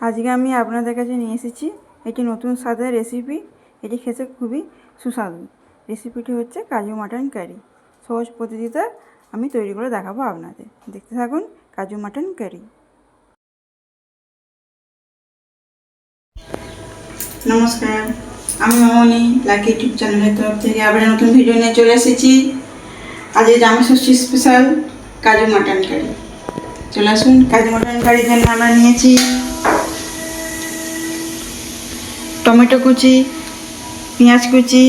আজকে আমি আপনাদের কাছে নিয়ে এসেছি একটি নতুন স্বাদের রেসিপি এটি খেতে খুবই সুস্বাদু। রেসিপিটি হচ্ছে কাজু মাটন কারি সহজ পদ্ধতিতে আমি তৈরি করে দেখাবো আপনাদের। দেখতে থাকুন কাজু মাটন কারি নমস্কার, আমি মামনি, লাকি ইউটিউব চ্যানেলের তরফ থেকে আবার নতুন ভিডিও নিয়ে চলে এসেছি। আজ এই জামা স্পেশাল কাজু মাটন কারি চলে আসুন কাজু মাটন কারির জন্য আমরা নিয়েছি। টমেটো কুচি, পেঁয়াজ কুচি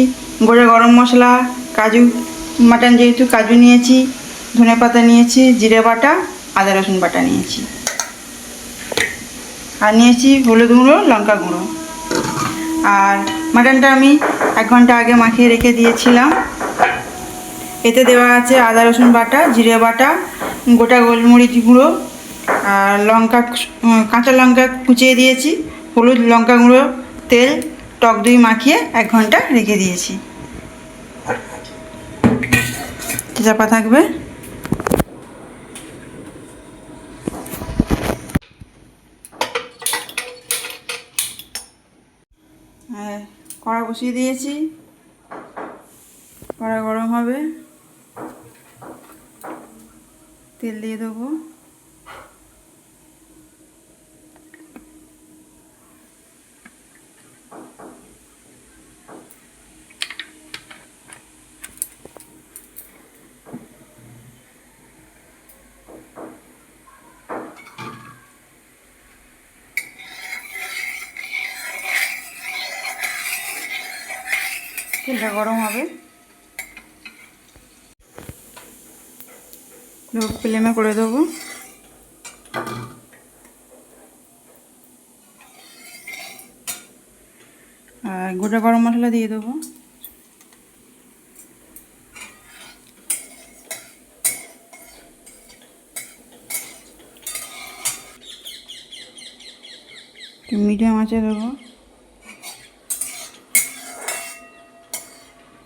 গোড়া গরম মশলা, কাজু, মাটন যেহেতু কাজু নিয়েছি, ধনে পাতা নিয়েছি, জিরে বাটা, আদা রসুন বাটা নিয়েছি। আর নিয়েছি হলুদ গুঁড়ো, লঙ্কা গুঁড়ো। আর মাটনটা আমি এক ঘণ্টা আগে মাখিয়ে রেখে দিয়েছিলাম। এতে দেওয়া আছে আদা রসুন বাটা, জিরে বাটা, গোটা গোলমরিচ গুঁড়ো, আর লঙ্কা কাঁচা লঙ্কা কুচিয়ে দিয়েছি, হলুদ লঙ্কা গুঁড়ো তেল, টক দই মাখিয়ে এক ঘণ্টা রেখে দিয়েছি। চাপা থাকবে। আর কড়া বসিয়ে দিয়েছি। কড়া গরম হবে। তেল দিয়ে দেবো। তেলটা গরম হবে। ফ্লেমে করে দেবো। আর গোটা গরম মশলা দিয়ে দেবো। মিডিয়াম আঁচে দেবো।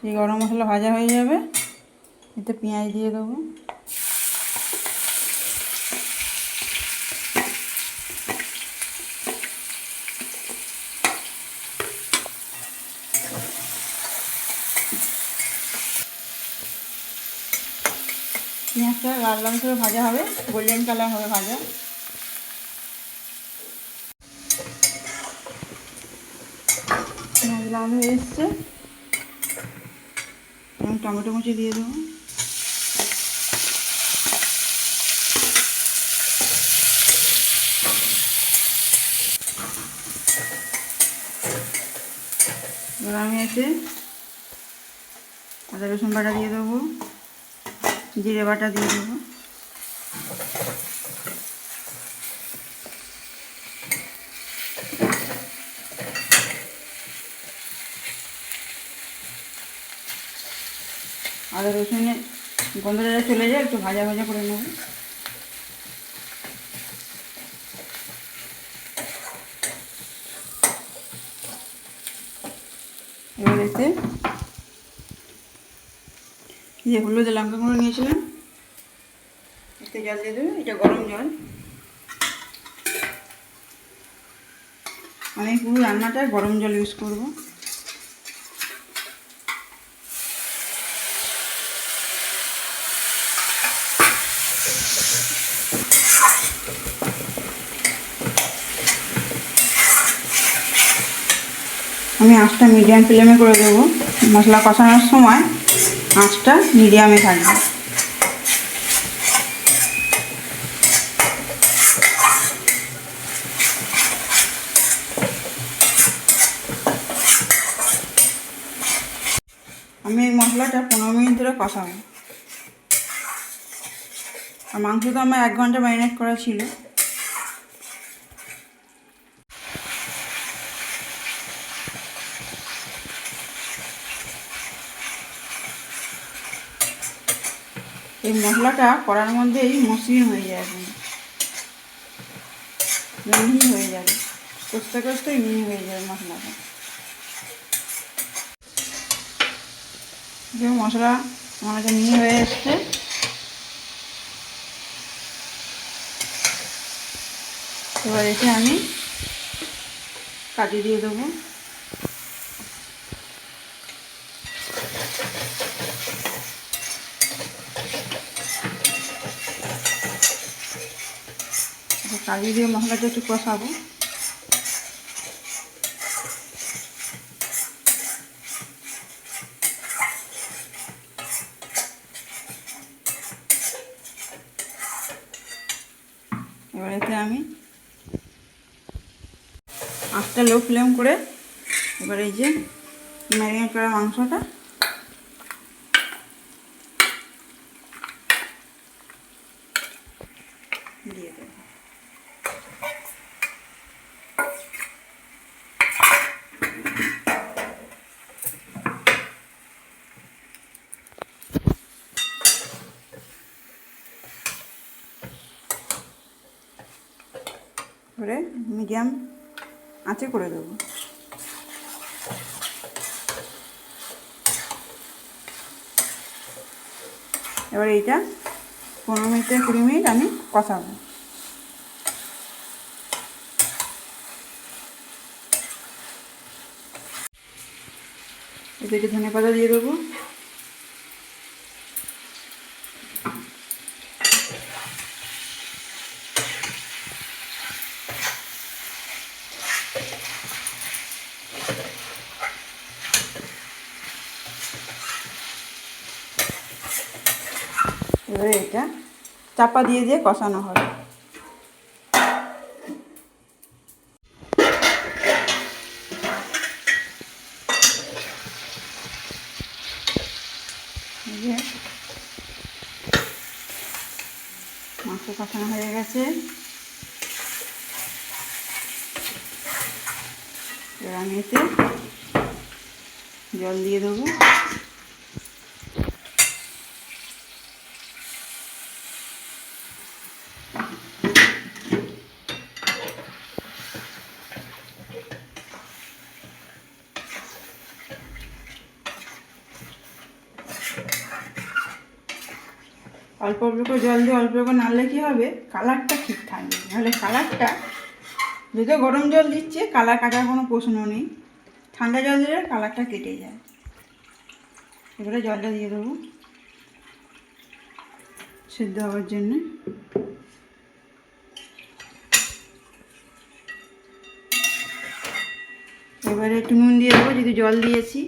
এই গরম মশলা ভাজা হয়ে যাবে। এতে পেঁয়াজ দিয়ে দেবো। পেঁয়াজটা লাল লাল করে ভাজা হবে গোল্ডেন কালার হবে ভাজা। লাল হয়ে এসছে। আমি টমেটো মুচি দিয়ে দেবো। এবার আমি এতে আদা রসুন বাটা দিয়ে দেবো, জিরে বাটা দিয়ে দেবো আদা রসুনের গন্ধটা চলে যায়, একটু ভাজা ভাজা করে নেব। এবার এতে যে হলুদ লঙ্কা গুঁড়ো নিয়েছিলাম, এতে জল দিয়ে দেবে, এটা গরম জল। আমি পুরো রান্নাটা গরম জল ইউজ করব। আমি আঁচটা মিডিয়াম ফ্লেমে করে দেবো। মশলা কষানোর সময় আঁচটা মিডিয়ামে থাকবে। আমি এই মশলাটা পনেরো মিনিট ধরে কষাবো। আর মাংস তো আমার এক ঘণ্টা ম্যারিনেট করা ছিল। এই মশলাটা করার মধ্যেই মসৃণ হয়ে যাবে মিহি হয়ে যাবে। কষতে কষতে মিহি হয়ে যাবে মশলাটা। যে মশলা কাছে মিহি হয়ে এসছে। এবার এতে আমি কাটি দিয়ে দেবো। কালি দিয়ে মশলাটা একটু কষাবো। এবার এতে আমি আঁচটা লো ফ্লেম করে এবার এই যে ম্যারিনেট করা মাংসটা দিয়ে দেবো করে মিডিয়াম আঁচে করে দেবো। এবার এইটা পনেরো মিনিট থেকে কুড়ি মিনিট আমি কষাবো। একটু ধনে পাতা দিয়ে দেবো। এবারে এটা চাপা দিয়ে দিয়ে কষানো হবে। মাংস কষানো হয়ে গেছে। এবার জল দিয়ে দেবো। অল্প অল্প করে জল দিয়ে অল্প করে নাড়লে কী হবে? কালারটা ঠিক থাকবে নাহলে কালারটা যদিও গরম জল দিচ্ছে কালার কাটার কোনো প্রশ্ন নেই। ঠান্ডা জল দিলে কালারটা কেটে যায়। এবারে জলটা দিয়ে দেবো। সেদ্ধ হওয়ার জন্য। এবারে একটু নুন দিয়ে দেবো যদি জল দিয়েছি।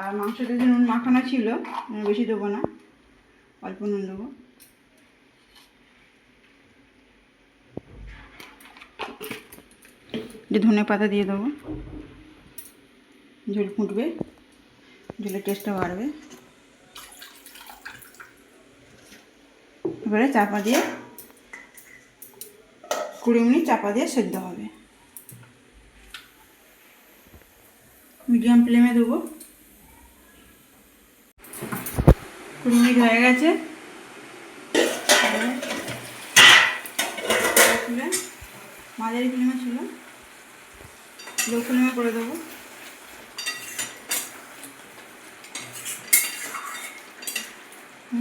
আর মাংসটা যদি নুন মাখানো ছিল বেশি দেবো না, অল্প নুন দেবো। একটু ধনে পাতা দিয়ে দেবো। ঝোল ফুটবে ঝোলের টেস্টটা বাড়বে। এবারে চাপা দিয়ে কুড়ি মিনিট চাপা দিয়ে সেদ্ধ হবে। মিডিয়াম ফ্লেমে দেবো। কুড়ি মিনিট হয়ে গেছে। মাঝারি ফ্লেমে ছিল। লো ফ্লেমে করে দেবো।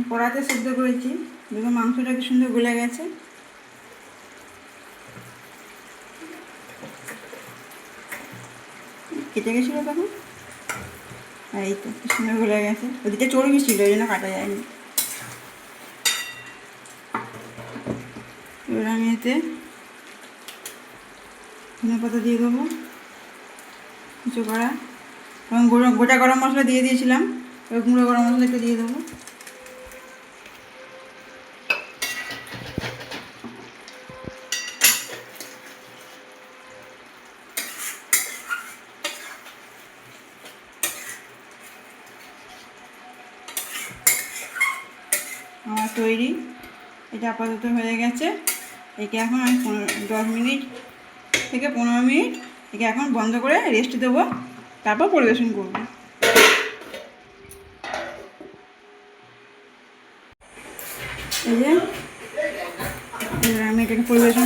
কড়াতে সেদ্ধ করেছি দেখুন মাংসটা কি সুন্দর গলে গেছে। কেটে গেছিল তখন? এই তো, কি সুন্দর গলে গেছে। ওদিকে চর্বি ছিল ওই জন্য কাটা যায়নি। এবার আমি এতে পাতা দিয়ে দেবো। কিছু করা এবং গুঁড়ো গোটা গরম মশলা দিয়ে দিয়েছিলাম। এবার গুঁড়ো গরম মশলা একটু দিয়ে দেবো। আমার তৈরি। এটা আপাতত হয়ে গেছে। একে এখন আমি দশ মিনিট থেকে পনেরো মিনিট একে এখন বন্ধ করে রেস্ট দেবো তারপর পরিবেশন করব। এই যে আমি এটাকে পরিবেশন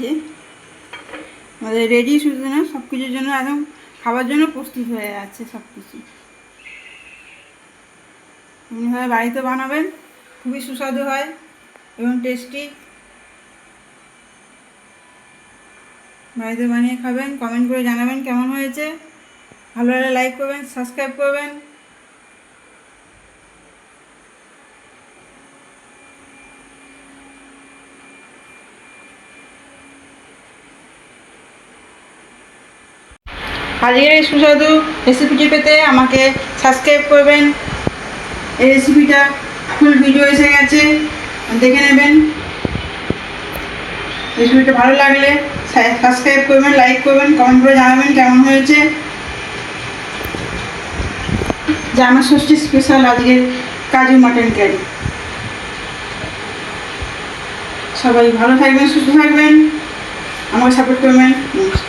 যে আমাদের রেডি শুধু না সব কিছুর জন্য একদম খাবার জন্য প্রস্তুত হয়ে যাচ্ছে সব কিছু এমনিভাবে বাড়িতে বানাবেন, খুবই সুস্বাদু হয় এবং টেস্টি বাড়িতে বানিয়ে খাবেন কমেন্ট করে জানাবেন কেমন হয়েছে। ভালো লাগলে লাইক করবেন সাবস্ক্রাইব করবেন। আজকের এই সুস্বাদু রেসিপিটি পেতে আমাকে সাবস্ক্রাইব করবেন। এই রেসিপিটা ফুল ভিডিও এসে গেছে। দেখে নেবেন। রেসিপিটা ভালো লাগলে সাবস্ক্রাইব করবেন লাইক করবেন কমেন্ট করে জানাবেন কেমন হয়েছে। জামা ষষ্ঠী স্পেশাল আজকের কাজু মাটন কারি সবাই ভালো থাকবেন, সুস্থ থাকবেন। আমাকে সাপোর্ট করবেন। নমস্কার।